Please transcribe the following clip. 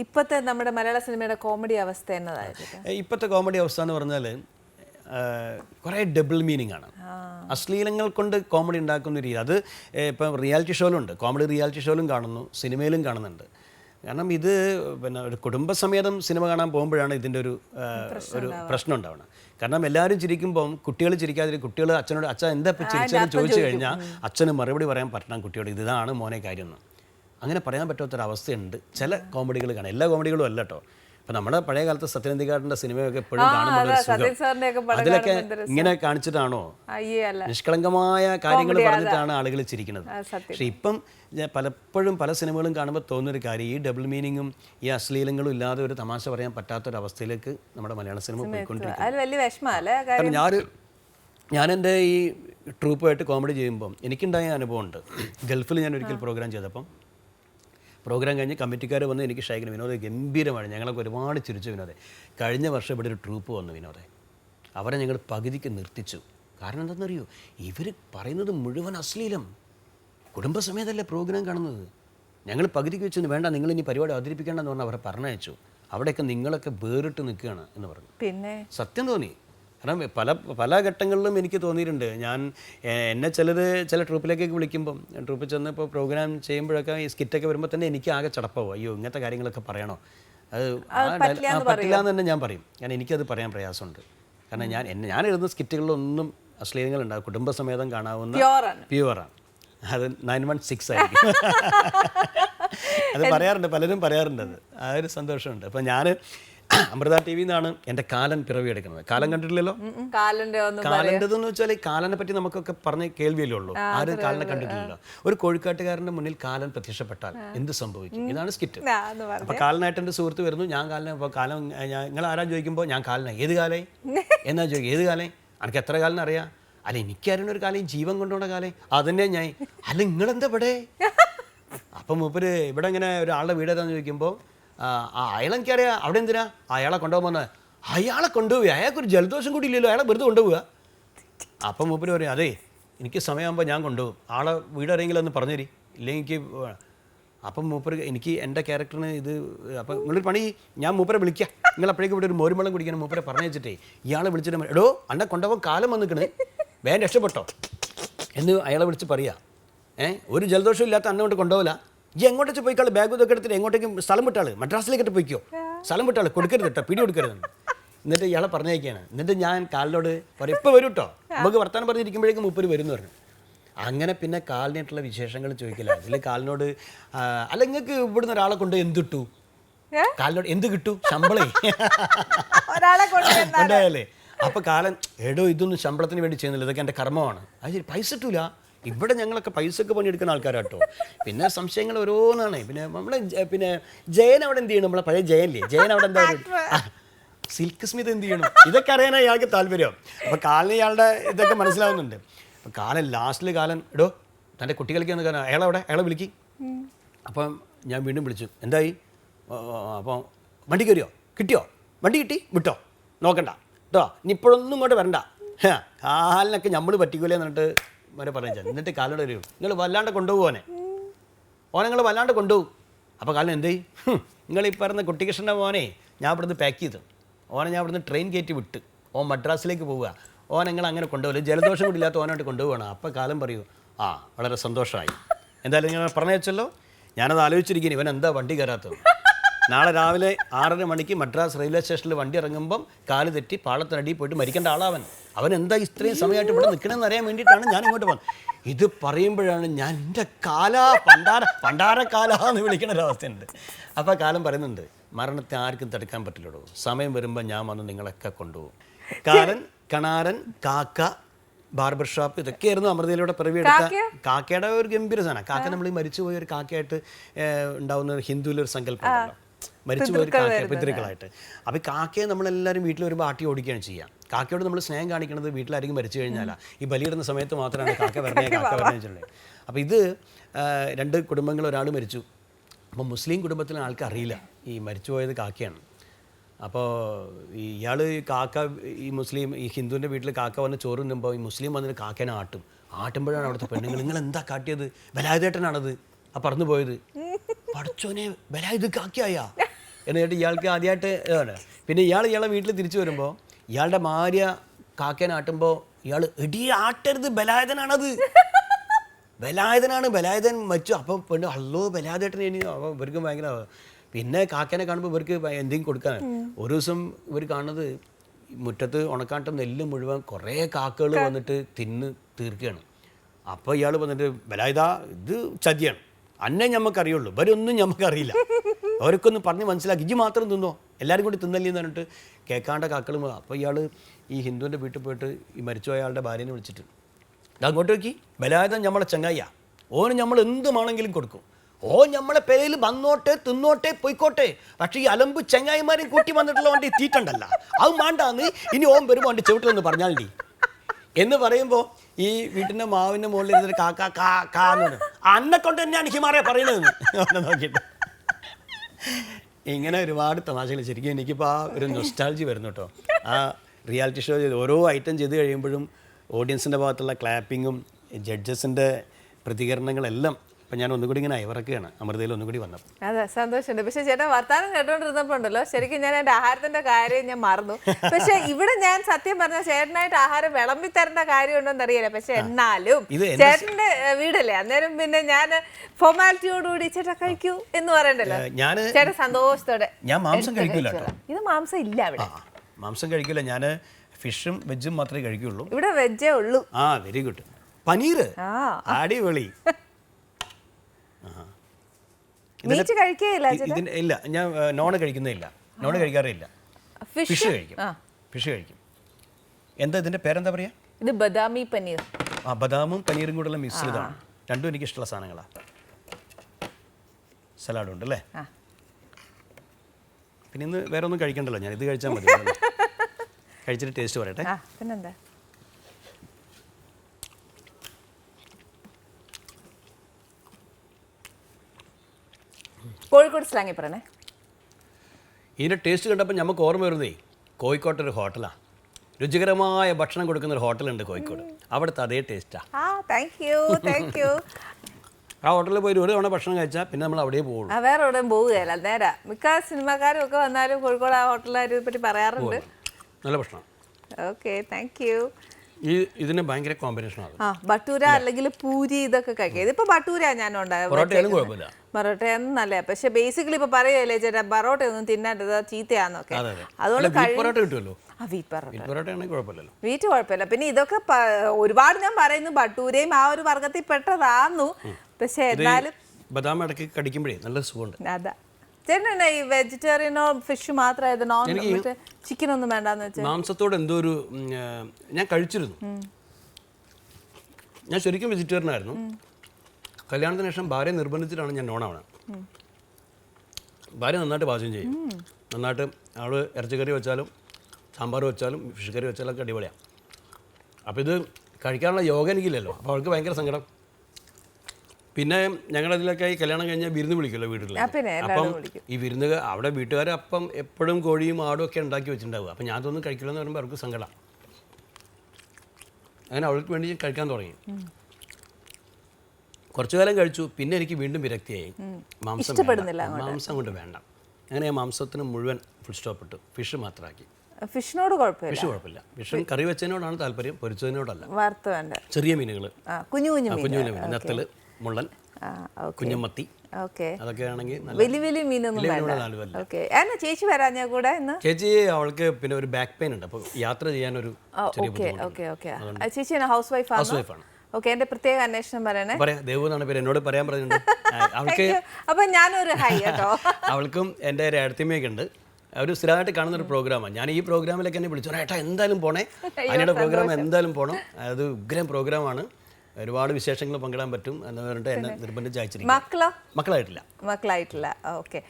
ഇപ്പത്തെ നമ്മുടെ മലയാള സിനിമയുടെ കോമഡി അവസ്ഥ എന്നതായിരിക്കും. ഇപ്പോഴത്തെ കോമഡി അവസ്ഥ എന്ന് പറഞ്ഞാൽ കുറേ ഡബിൾ മീനിങ് ആണ്. അശ്ലീലങ്ങൾ കൊണ്ട് കോമഡി ഉണ്ടാക്കുന്ന രീതി. അത് ഇപ്പം റിയാലിറ്റി ഷോയിലുണ്ട് കോമഡി റിയാലിറ്റി ഷോയിലും കാണുന്നു സിനിമയിലും കാണുന്നുണ്ട്. കാരണം ഇത് പിന്നെ ഒരു കുടുംബസമേതം സിനിമ കാണാൻ പോകുമ്പോഴാണ് ഇതിന്റെ ഒരു ഒരു പ്രശ്നം ഉണ്ടാവുന്നത്. കാരണം എല്ലാവരും ചിരിക്കുമ്പം കുട്ടികൾ ചിരിക്കാതെ കുട്ടികൾ അച്ഛനോട് അച്ഛൻ എന്താ ഇപ്പം ചിരിച്ചതെന്ന് ചോദിച്ചു കഴിഞ്ഞാൽ അച്ഛന് മറുപടി പറയാൻ പറ്റണം കുട്ടിയോട്. ഇതാണ് മോനെ കാര്യം എന്ന്. അങ്ങനെ പറയാൻ പറ്റാത്തൊരവസ്ഥയുണ്ട്. ചില കോമഡികൾ കാണാം. എല്ലാ കോമഡികളും അല്ല കേട്ടോ ഇപ്പം നമ്മുടെ പഴയ കാലത്ത് സത്യനന്ദിക്കാടിന്റെ സിനിമയൊക്കെ എപ്പോഴും കാണുമ്പോൾ അതിലൊക്കെ ഇങ്ങനെ കാണിച്ചിട്ടാണോ? നിഷ്കളങ്കമായ കാര്യങ്ങൾ പറഞ്ഞിട്ടാണ് ആളുകൾ ചിരിക്കുന്നത്. പക്ഷെ ഇപ്പം പലപ്പോഴും പല സിനിമകളും കാണുമ്പോൾ തോന്നുന്നൊരു കാര്യം ഈ ഡബിൾ മീനിങ്ങും ഈ അശ്ലീലങ്ങളും ഇല്ലാതെ ഒരു തമാശ പറയാൻ പറ്റാത്തൊരവസ്ഥയിലേക്ക് നമ്മുടെ മലയാള സിനിമ പോയിക്കൊണ്ടിരിക്കും ഞാൻ ഞാൻ എന്റെ ഈ ട്രൂപ്പുമായിട്ട് കോമഡി ചെയ്യുമ്പം എനിക്കുണ്ടായ അനുഭവമുണ്ട്. ഗൾഫിൽ ഞാൻ ഒരിക്കൽ പ്രോഗ്രാം ചെയ്തപ്പം പ്രോഗ്രാം കഴിഞ്ഞ് കമ്മിറ്റിക്കാർ വന്ന് എനിക്ക് ഷൈക്കിന് വിനോദ ഗംഭീരമാണ്. ഞങ്ങളൊക്കെ ഒരുപാട് ചിരിച്ചു വിനോദെ. കഴിഞ്ഞ വർഷം ഇവിടെ ഒരു ട്രൂപ്പ് വന്നു വിനോദെ. അവരെ ഞങ്ങൾ പകുതിക്ക് നിർത്തിച്ചു. കാരണം എന്താണെന്നറിയോ? ഇവർ പറയുന്നത് മുഴുവൻ അശ്ലീലം. കുടുംബസമേതല്ലേ പ്രോഗ്രാം കാണുന്നത്? ഞങ്ങൾ പകുതിക്ക് വെച്ചൊന്നും വേണ്ട നിങ്ങൾ ഇനി പരിപാടി അവതരിപ്പിക്കേണ്ടെന്ന് പറഞ്ഞാൽ അവരെ പറഞ്ഞയച്ചു. അവിടെയൊക്കെ നിങ്ങളൊക്കെ വേറിട്ട് നിൽക്കുകയാണ് എന്ന് പറഞ്ഞു. പിന്നെ? സത്യം തോന്നി. കാരണം പല പല ഘട്ടങ്ങളിലും എനിക്ക് തോന്നിയിട്ടുണ്ട്. ഞാൻ എന്നെ ചിലത് ചില ട്രൂപ്പിലേക്കൊക്കെ വിളിക്കുമ്പം ട്രൂപ്പിൽ ചെന്ന് ഇപ്പോൾ പ്രോഗ്രാം ചെയ്യുമ്പോഴൊക്കെ ഈ സ്കിറ്റൊക്കെ വരുമ്പോൾ തന്നെ എനിക്ക് ആകെ ചടപ്പാവും. അയ്യോ ഇങ്ങനത്തെ കാര്യങ്ങളൊക്കെ പറയണോ? അത് പറ്റില്ല എന്ന് തന്നെ ഞാൻ പറയും. കാരണം എനിക്കത് പറയാൻ പ്രയാസമുണ്ട്. കാരണം ഞാൻ എന്നെ ഞാൻ എഴുതുന്ന സ്കിറ്റുകളിലൊന്നും അശ്ലീലങ്ങൾ ഉണ്ടാകും കുടുംബസമേതം കാണാവുന്ന പ്യുവറാണ്. പ്യുവറാണ്. അത് നയൻ വൺ സിക്സ് ആയിരിക്കും. അത് പറയാറുണ്ട് പലരും പറയാറുണ്ട് അത്. ആ ഒരു സന്തോഷമുണ്ട്. അപ്പം ഞാൻ അമൃത ടി വി എന്നാണ് എന്റെ കാലൻ പിറവി എടുക്കുന്നത്. കാലം കണ്ടിട്ടില്ലല്ലോ? കാലന്റെ എന്ന് വെച്ചാൽ ഈ കാലനെ പറ്റി നമുക്കൊക്കെ പറഞ്ഞ കേൾവിയല്ലേ ഉള്ളൂ. ആരും കാലനെ കണ്ടിട്ടില്ലല്ലോ. ഒരു കോഴിക്കാട്ടുകാരന്റെ മുന്നിൽ കാലൻ പ്രത്യക്ഷപ്പെട്ടാൽ എന്ത് സംഭവിക്കും? ഇതാണ് സ്കിറ്റ്. അപ്പൊ കാലനായിട്ട് എന്റെ സുഹൃത്ത് വരുന്നു. ഞാൻ കാലനെ അപ്പോൾ കാലം നിങ്ങൾ ആരാ ചോദിക്കുമ്പോൾ ഞാൻ കാലനെ. ഏത് കാലേ? എന്നാ ചോദിക്കും ഏത് കാലേ? എനിക്ക് എത്ര കാലം അറിയാം? അല്ല എനിക്കറിയണ ഒരു കാലം ജീവൻ കൊണ്ടുപോണ കാലേ. അതന്നെ ഞാൻ. അല്ല നിങ്ങളെന്താ ഇവിടെ? അപ്പം മൂപ്പര് ഇവിടെ ഇങ്ങനെ ഒരാളുടെ വീട് ഏതാന്ന് ചോദിക്കുമ്പോൾ അയാളെനിക്കറിയാം അവിടെ എന്തിനാ? അയാളെ കൊണ്ടുപോകുമ്പോൾ അയാളെ കൊണ്ടുപോയി അയാൾക്കൊരു ജലദോഷം കൂടി ഇല്ലല്ലോ അയാളെ വെറുതെ കൊണ്ടുപോവുക. അപ്പം മൂപ്പര് പറയും അതേ എനിക്ക് സമയമാകുമ്പോൾ ഞാൻ കൊണ്ടുപോകും. ആളെ വീടാരെങ്കിലും ഒന്ന് പറഞ്ഞു തരി. ഇല്ലെങ്കിൽ എനിക്ക് അപ്പം മൂപ്പര് എനിക്ക് എന്റെ ക്യാരക്ടറിന് ഇത് അപ്പം നിങ്ങളൊരു പണി ഞാൻ മൂപ്പരെ വിളിക്കാം. നിങ്ങൾ അപ്പോഴേക്കും ഇവിടെ ഒരു മോരുമ്പളം കുടിക്കണം. മൂപ്പരെ പറഞ്ഞു വെച്ചിട്ടേ ഇയാളെ വിളിച്ചിട്ട് എടോ അന്നെ കൊണ്ടുപോകാൻ കാലം വന്നിക്കണേ. വേഗം രക്ഷപ്പെട്ടോ. എന്ന് അയാളെ വിളിച്ച് പറയാ. ഏ ഒരു ജലദോഷം ഇല്ലാത്ത അന്നെ കൊണ്ട് കൊണ്ടുപോകില്ല. ഈ എങ്ങോട്ടേക്ക് പോയിക്കാൾ ബാഗ് ഇതൊക്കെ എടുത്തിട്ട് എങ്ങോട്ടേക്കും സ്ഥലം വിട്ടാൾ മദ്രാസിലേക്കിട്ട് പോയിക്കോ? സ്ഥലം വിട്ടാൾ കൊടുക്കരുത് കേട്ടോ. പിടി കൊടുക്കരുത്. എന്നിട്ട് ഇയാളെ പറഞ്ഞേക്കാണ് എന്നിട്ട് ഞാൻ കാലിനോട് പറയും ഇപ്പോൾ വരും കേട്ടോ നമുക്ക് വർത്താനം പറഞ്ഞിരിക്കുമ്പോഴേക്കും മുപ്പര് വരും എന്ന് പറഞ്ഞു. അങ്ങനെ പിന്നെ കാലിനായിട്ടുള്ള വിശേഷങ്ങൾ ചോദിക്കില്ല അതിൽ കാലിനോട് അല്ല നിങ്ങൾക്ക് ഇവിടുന്ന് ഒരാളെ കൊണ്ട് എന്ത് കിട്ടു? ഏ? കാലിനോട് എന്ത് കിട്ടു? ശമ്പളേ. ഉണ്ടായല്ലേ അപ്പൊ കാലൻ എടോ ഇതൊന്നും ശമ്പളത്തിന് വേണ്ടി ചെയ്യുന്നില്ല. ഇതൊക്കെ എന്റെ കർമ്മമാണ്. അത് ശരി പൈസ കിട്ടൂല. ഇവിടെ ഞങ്ങളൊക്കെ പൈസക്ക് പണിയെടുക്കുന്ന ആൾക്കാരാട്ടോ. പിന്നെ സംശയങ്ങൾ ഓരോന്നാണ്. പിന്നെ നമ്മളെ പിന്നെ ജയൻ അവിടെ എന്ത് ചെയ്യണം? നമ്മളെ പഴയ ജയനില്ലേ? ജയൻ അവിടെ എന്താ സിൽക്ക് സ്മിത് എന്ത് ചെയ്യണം? ഇതൊക്കെ അറിയാനാണ് അയാൾക്ക് താല്പര്യം. അപ്പൊ കാലിന് ഇയാളുടെ ഇതൊക്കെ മനസ്സിലാവുന്നുണ്ട്. അപ്പൊ കാലൻ ലാസ്റ്റിൽ കാലൻ എടോ തന്റെ കുട്ടികൾക്ക് എന്ന് കാരണം അയാളെ അവിടെ? അയാളെ വിളിക്കി. അപ്പം ഞാൻ വീണ്ടും വിളിച്ചു. എന്തായി? അപ്പോൾ വണ്ടി കയറിയോ? കിട്ടിയോ? വണ്ടി കിട്ടി? വിട്ടോ? നോക്കണ്ട. കേട്ടോ ഇനി ഇപ്പോഴൊന്നും ഇങ്ങോട്ട് വരണ്ട. കാലിനൊക്കെ നമ്മൾ പറ്റിക്കൂലെന്ന് എന്നിട്ട് വരെ പറഞ്ഞു എന്നിട്ട് കാലോട് വരും നിങ്ങൾ വല്ലാണ്ട് കൊണ്ടുപോകാനെ ഓനെ നിങ്ങൾ വല്ലാണ്ട് കൊണ്ടുപോകും. അപ്പോൾ കാലം എന്ത് നിങ്ങൾ ഈ പറഞ്ഞ കുട്ടികൃഷ്ണന്റെ മോനെ ഞാൻ ഇവിടുന്ന് പാക്ക് ചെയ്തു. ഓനെ ഞാൻ ഇവിടുന്ന് ട്രെയിൻ കയറ്റി വിട്ട്. ഓൻ മദ്രാസിലേക്ക് പോവുക. ഓൻ നിങ്ങൾ അങ്ങനെ കൊണ്ടുപോകില്ല? ജലദോഷം കൂടി ഇല്ലാത്ത ഓനായിട്ട് കൊണ്ടുപോകണം അപ്പോൾ കാലം പറയൂ ആ വളരെ സന്തോഷമായി. എന്തായാലും ഞാൻ പറഞ്ഞു വെച്ചല്ലോ? ഞാനത് ആലോചിച്ചിരിക്കുന്നു ഇവൻ എന്താ വണ്ടി കയറാത്തത്? നാളെ രാവിലെ ആറര മണിക്ക് മദ്രാസ് റെയിൽവേ സ്റ്റേഷനിൽ വണ്ടി ഇറങ്ങുമ്പം കാൽ തെറ്റി പാളത്തിനടിയിൽ പോയിട്ട് മരിക്കേണ്ട ആളാവൻ. അവൻ എന്താ ഇത്രയും സമയമായിട്ട് ഇവിടെ നിൽക്കണമെന്ന് അറിയാൻ വേണ്ടിയിട്ടാണ് ഞാൻ ഇങ്ങോട്ട് പോകുന്നത് ഇത് പറയുമ്പോഴാണ് ഞാൻ എന്റെ കാല പണ്ടാര പണ്ടാരക്കാല എന്ന് വിളിക്കുന്ന ഒരവസ്ഥയുണ്ട് അപ്പോൾ കാലം പറയുന്നുണ്ട് മരണത്തെ ആർക്കും തടുക്കാൻ പറ്റില്ലടോ. സമയം വരുമ്പോൾ ഞാൻ വന്ന് നിങ്ങളൊക്കെ കൊണ്ടുപോകും. കാലൻ കണാരൻ കാക്ക ബാർബർ ഷോപ്പ് ഇതൊക്കെയായിരുന്നു അമൃതയിലൂടെ പിറവിയെടുത്ത കാക്കയുടെ ഒരു ഗംഭീര സാധനം. കാക്ക നമ്മൾ ഈ മരിച്ചുപോയ ഒരു കാക്കയായിട്ട് ഉണ്ടാകുന്ന ഉണ്ടാവുന്ന ഒരു ഹിന്ദുവിലൊരു സങ്കല്പം മരിച്ചുപോയ ഒരു കാക്ക പിതൃക്കളായിട്ട്. അപ്പോൾ ഈ കാക്കയെ നമ്മളെല്ലാവരും വീട്ടിൽ ഒരു ആട്ടി ഓടിക്കുകയാണ് ചെയ്യുക കാക്കയോട് നമ്മൾ സ്നേഹം കാണിക്കുന്നത് വീട്ടിലായിരിക്കും മരിച്ചു കഴിഞ്ഞാലാ. ഈ ബലിയിടുന്ന സമയത്ത് മാത്രമാണ് കാക്ക വരണേ കാക്ക വരണേ വെച്ചിട്ടുള്ളത്. അപ്പോൾ ഇത് രണ്ട് കുടുംബങ്ങൾ ഒരാൾ മരിച്ചു. അപ്പോൾ മുസ്ലിം കുടുംബത്തിലെ ആൾക്ക് അറിയില്ല ഈ മരിച്ചുപോയത് കാക്കയാണ്. അപ്പോൾ ഈ ഇയാൾ കാക്ക ഈ മുസ്ലിം ഈ ഹിന്ദുവിന്റെ വീട്ടിൽ കാക്ക വന്ന് ചോറ് തിന്നുമ്പോൾ ഈ മുസ്ലിം വന്നിട്ട് കാക്കേനെ ആട്ടും. ആട്ടുമ്പോഴാണ് അവിടുത്തെ പെണ്ണുങ്ങൾ നിങ്ങൾ എന്താ കാട്ടിയത്? ബലായുധേട്ടനാണത്. ആ പറന്നു പോയത്. പഠിച്ചോനെ ബലായുധ കാക്കയായ. എന്ന് കേട്ട് ഇയാൾക്ക് ആദ്യമായിട്ട് ഇതാണ് പിന്നെ ഇയാൾ ഇയാളെ വീട്ടിൽ തിരിച്ചു വരുമ്പോൾ ഇയാളുടെ ഭാര്യ കാക്കേനാട്ടുമ്പോൾ ഇയാൾ എടി ആട്ടരുത് ബലായതനാണത്. ബലായതനാണ് ബലായതൻ മച്ചു അപ്പം പെണ്ണ് അല്ലോ ബലായതേട്ടൻ ഇനി അപ്പോൾ ഇവർക്ക് ഭയങ്കര പിന്നെ കാക്കേനെ കാണുമ്പോൾ ഇവർക്ക് എന്തെങ്കിലും കൊടുക്കാൻ. ഒരു ദിവസം ഇവർ കാണുന്നത് മുറ്റത്ത് ഉണക്കാട്ടം നെല്ല് മുഴുവൻ കുറേ കാക്കകൾ വന്നിട്ട് തിന്ന് തീർക്കുകയാണ്. അപ്പോൾ ഇയാൾ വന്നിട്ട് ബലായുധ ഇത് ചതിയാണ്. അന്നെ ഞമ്മക്കറിയുള്ളൂ. ഇവരൊന്നും ഞമ്മക്കറിയില്ല. അവർക്കൊന്ന് പറഞ്ഞ് മനസ്സിലാക്കി. ഇജ്ജ് മാത്രം തിന്നോ. എല്ലാവരും കൂടി തിന്നല്ലേ എന്ന് പറഞ്ഞിട്ട് കേൾക്കാണ്ട കാക്കളും അപ്പോൾ ഇയാൾ ഈ ഹിന്ദുവിന്റെ വീട്ടിൽ പോയിട്ട് ഈ മരിച്ചുപോയ ആളുടെ ഭാര്യനെ വിളിച്ചിട്ട് ഇത് അങ്ങോട്ട് നോക്കി. ബലായുധം നമ്മളെ ചങ്ങായ ഓന് നമ്മൾ എന്തുമാണെങ്കിലും കൊടുക്കും. ഓ നമ്മളെ പെരയിൽ വന്നോട്ടെ തിന്നോട്ടെ പൊയ്ക്കോട്ടെ. പക്ഷേ ഈ അലമ്പ് ചങ്ങായിമാരും കൂട്ടി വന്നിട്ടുള്ള വണ്ടി തീറ്റണ്ടല്ല. അത് മാണ്ടാന്ന് ഇനി ഓം വരുമ്പോൾ വണ്ടി ചവിട്ടിലെന്ന് പറഞ്ഞാൽ മതി എന്ന് പറയുമ്പോൾ ഈ വീട്ടിന്റെ മാവിന്റെ മുകളിൽ ഇരുന്നിട്ട് കാ കാ കാ കാ എന്ന്. അന്നെ കൊണ്ട് തന്നെയാണ് ഹിമാറയെ പറയണതെന്ന് നോക്കിയിട്ട്. ഇങ്ങനെ ഒരുപാട് തമാശകൾ ശരിക്കും എനിക്കിപ്പോൾ ആ ഒരു നൊസ്റ്റാൾജി വരുന്നു കേട്ടോ ആ റിയാലിറ്റി ഷോ ചെയ്ത് ഓരോ ഐറ്റം ചെയ്ത് കഴിയുമ്പോഴും ഓഡിയൻസിന്റെ ഭാഗത്തുള്ള ക്ലാപ്പിങ്ങും ജഡ്ജസിന്റെ പ്രതികരണങ്ങളെല്ലാം ഇപ്പം ഞാൻ ഒന്നുകൂടി ഇങ്ങനെ അയവിറക്കുകയാണ്. അമൃതയിൽ ഒന്നുകൂടി വന്നത് അതെ സന്തോഷമുണ്ട്. പക്ഷേ ചേട്ടൻ വർത്താനം കേട്ടോണ്ടിരുന്നപ്പോൾ ഉണ്ടല്ലോ ശരിക്കും ഞാൻ എന്റെ ആഹാരത്തിന്റെ കാര്യം ഞാൻ മറന്നു. പക്ഷേ ഇവിടെ ഞാൻ സത്യം പറഞ്ഞ ചേട്ടനായിട്ട് ആഹാരം വിളമ്പി തരേണ്ട കാര്യം ഉണ്ടോന്ന് അറിയില്ല. പക്ഷെ എന്നാലും ചേട്ടന്റെ വീടല്ലേ? അന്നേരം പിന്നെ ഞാൻ ഫോർമാലിറ്റിയോടുകൂടി ചേട്ടാ കഴിക്കൂ എന്ന് പറയണ്ടല്ലോ. ഞാൻ ചേട്ടൻ സന്തോഷത്തോടെ ഞാൻ മാംസം കഴിക്കില്ല ഇത് മാംസം ഇല്ല അവിടെ മാംസം കഴിക്കില്ല ഞാൻ ഫിഷും വെജും മാത്രമേ കഴിക്കുള്ളൂ. ഇവിടെ വെജേ ഉള്ളൂ. ആ വെരി ഗുഡ്. പനീർ ആ. അടിപൊളി. മീറ്റ് കഴിക്കുകയില്ല ഇതിന് ഇല്ല. ഞാൻ നോൺ കഴിക്കുന്നില്ല നോൺ കഴിക്കാറില്ല. ഫിഷ്? കഴിക്കും. ഫിഷ് കഴിക്കും. എന്താ ഇതിന്റെ പേരെന്താ പറയാ? ഇത് ബദാമി പനീർ. ആ ബദാമും പനീറും കൂടെയുള്ള മിശ്രിതമാണ് രണ്ടും എനിക്ക് ഇഷ്ടമുള്ള സാധനങ്ങളാണ് സലാഡും ഉണ്ട് അല്ലേ. പിന്നെ ഇന്ന് വേറെ ഒന്നും കഴിക്കണ്ടല്ലോ ഞാൻ. ഇത് കഴിച്ചാൽ മതി. കഴിച്ചിട്ട് ടേസ്റ്റ് പറയട്ടെ. പിന്നെന്താ? കോഴിക്കോട് സ്ലാങ്ങി പറയണേ. ഇതിന്റെ ടേസ്റ്റ് കണ്ടപ്പോൾ നമുക്ക് ഓർമ്മ വരുന്നേ കോഴിക്കോട്ടെ ഒരു ഹോട്ടലാണ് രുചികരമായ ഭക്ഷണം കൊടുക്കുന്ന ഒരു ഹോട്ടലുണ്ട് കോഴിക്കോട്. അവിടുത്തെ അതേ ടേസ്റ്റാണ് ആ. താങ്ക് യു താങ്ക് യു ആ ഹോട്ടലിൽ പോയി ഒരു തവണ ഭക്ഷണം കഴിച്ചാൽ പിന്നെ നമ്മൾ അവിടെ പോകുള്ളൂ ആ വേറെ എവിടെയും പോവുകയല്ല നേരെ മിക്ക സിനിമാക്കാരും ഒക്കെ വന്നാലും കോഴിക്കോട് ആ ഹോട്ടലിനെ പറ്റി പറയാറുണ്ട്. നല്ല ഭക്ഷണം. ഓക്കെ താങ്ക് യു ഈ ഇതിന് ഭയങ്കര കോമ്പിനേഷനാണ് ആ ബട്ടൂര അല്ലെങ്കിൽ പൂരി ഇതൊക്കെ കഴിക്കുക ഇതിപ്പോ ബട്ടൂര ഞാൻ കുഴപ്പമില്ല. പൊറോട്ടയൊന്നും നല്ല പക്ഷെ ബേസിക്കലി ഇപ്പൊ പറയല്ലേ ചേട്ടാ പൊറോട്ട ഒന്നും തിന്നാണ്ടത് ചീത്തയാന്നൊക്കെ. അതെ അതെ. അതുകൊണ്ട് പൊറോട്ട കിട്ടുമല്ലോ വീറ്റ് കുഴപ്പമില്ല. പിന്നെ ഇതൊക്കെ ഒരുപാട് ഞാൻ പറയുന്നു ബട്ടൂരയും ആ ഒരു വർഗത്തിൽ പെട്ടതാന്നു പക്ഷെ എന്നാലും ബദാം ഇടയ്ക്ക് കടിക്കുമ്പോഴേ നല്ല സുഖമുണ്ട്. അതാ. ചേട്ടൻ ഈ വെജിറ്റേറിയനോ ഫിഷ് മാത്രമായത്? നോൺ ചിക്കൻ ഒന്നും വേണ്ടാന്ന് വെച്ചാൽ മാംസത്തോട് എന്തോ ഒരു ഞാൻ കഴിച്ചിരുന്നു. ഞാൻ ശരിക്കും വെജിറ്റേറിയൻ ആയിരുന്നു കല്യാണത്തിന് ശേഷം ഭാര്യ നിർബന്ധിച്ചിട്ടാണ് ഞാൻ നോണാവണം ഭാര്യ നന്നായിട്ട് പാചകം ചെയ്യും. നന്നായിട്ട് അവൾ ഇറച്ചിക്കറി വെച്ചാലും സാമ്പാർ വെച്ചാലും ഫിഷ് കറി വെച്ചാലും ഒക്കെ അടിപൊളിയാണ് അപ്പോൾ ഇത് കഴിക്കാനുള്ള യോഗ എനിക്കില്ലല്ലോ. അപ്പോൾ അവൾക്ക് ഭയങ്കര സങ്കടം. പിന്നെ ഞങ്ങളതിലൊക്കെ ഈ കല്യാണം കഴിഞ്ഞാൽ വിരുന്ന് വിളിക്കുമല്ലോ വീട്ടിൽ അപ്പം ഈ വിരുന്ന് അവിടെ വീട്ടുകാർ അപ്പം എപ്പോഴും കോഴിയും ആടും ഒക്കെ ഉണ്ടാക്കി വെച്ചിട്ടുണ്ടാവുക. അപ്പം ഞാൻ തോന്നുന്നു കഴിക്കില്ലെന്ന് പറയുമ്പോൾ അവർക്ക് സങ്കടം. അങ്ങനെ അവൾക്ക് വേണ്ടി ഞാൻ കഴിക്കാൻ തുടങ്ങി. കുറച്ചു കാലം കഴിച്ചു. പിന്നെ എനിക്ക് വീണ്ടും വിരക്തിയായി. മാംസം മാംസം കൊണ്ട് വേണ്ട. അങ്ങനെ ഞാൻ മാംസത്തിന് മുഴുവൻ ഫുൾ സ്റ്റോപ്പ് ഇട്ടു. ഫിഷ് മാത്രമാക്കി ഫിഷിനോട് കുഴപ്പമില്ല. ഫിഷ് കുഴപ്പമില്ല. ഫിഷ് കറി വെച്ചതിനോടാണ് താല്പര്യം പൊരിച്ചതിനോടല്ല. ചെറിയ മീനുകൾ കുഞ്ഞു കുഞ്ഞു കുഞ്ഞു മീൻ നെത്തൽ മുള്ളൻ കുഞ്ഞമ്മത്തി. വലിയ വലിയ മീനൊന്നും വേണ്ട. ഓക്കെ. എന്നാ ചേച്ചി വരാഞ്ഞ കൂടെ ഇന്ന്? ചേച്ചി അവൾക്ക് പിന്നെ ഒരു ബാക്ക് പെയിൻ ഉണ്ട്. അപ്പോൾ യാത്ര ചെയ്യാനൊരു ചെറിയ ഓക്കെ ഓക്കെ ഓക്കെ. ചേച്ചി ഹൗസ് വൈഫ് ഹൗസ് ആണ്. വൈഫാണ് ഓക്കെ എന്റെ പ്രത്യേക അന്വേഷണം പറയണേ. പറയാം. ദേവു പേര്. എന്നോട് പറയാൻ പറഞ്ഞിട്ടുണ്ട്. അവൾക്ക് അപ്പൊ ഞാനൊരു ഹൈ കേട്ടോ. അവൾക്കും എന്റെ ഒരു അടുത്തിമയൊക്കെ ഉണ്ട്. ഒരു സ്ഥിരമായിട്ട് കാണുന്ന ഒരു പ്രോഗ്രാമാണ് ഞാൻ ഈ പ്രോഗ്രാമിലേക്ക് എന്നെ വിളിച്ചു. ഏട്ടാ എന്തായാലും പോണേ? അതിന്റെ പ്രോഗ്രാം എന്തായാലും പോകണം അത് ഉഗ്രം പ്രോഗ്രാമാണ് ഒരുപാട് വിശേഷങ്ങൾ പങ്കിടാൻ പറ്റും എന്ന് പറഞ്ഞിട്ട് എന്നെ നിർബന്ധിച്ച് അയച്ചിരിക്കും മക്കളോ? മക്കളായിട്ടില്ല. മക്കളായിട്ടില്ല. ഓക്കെ.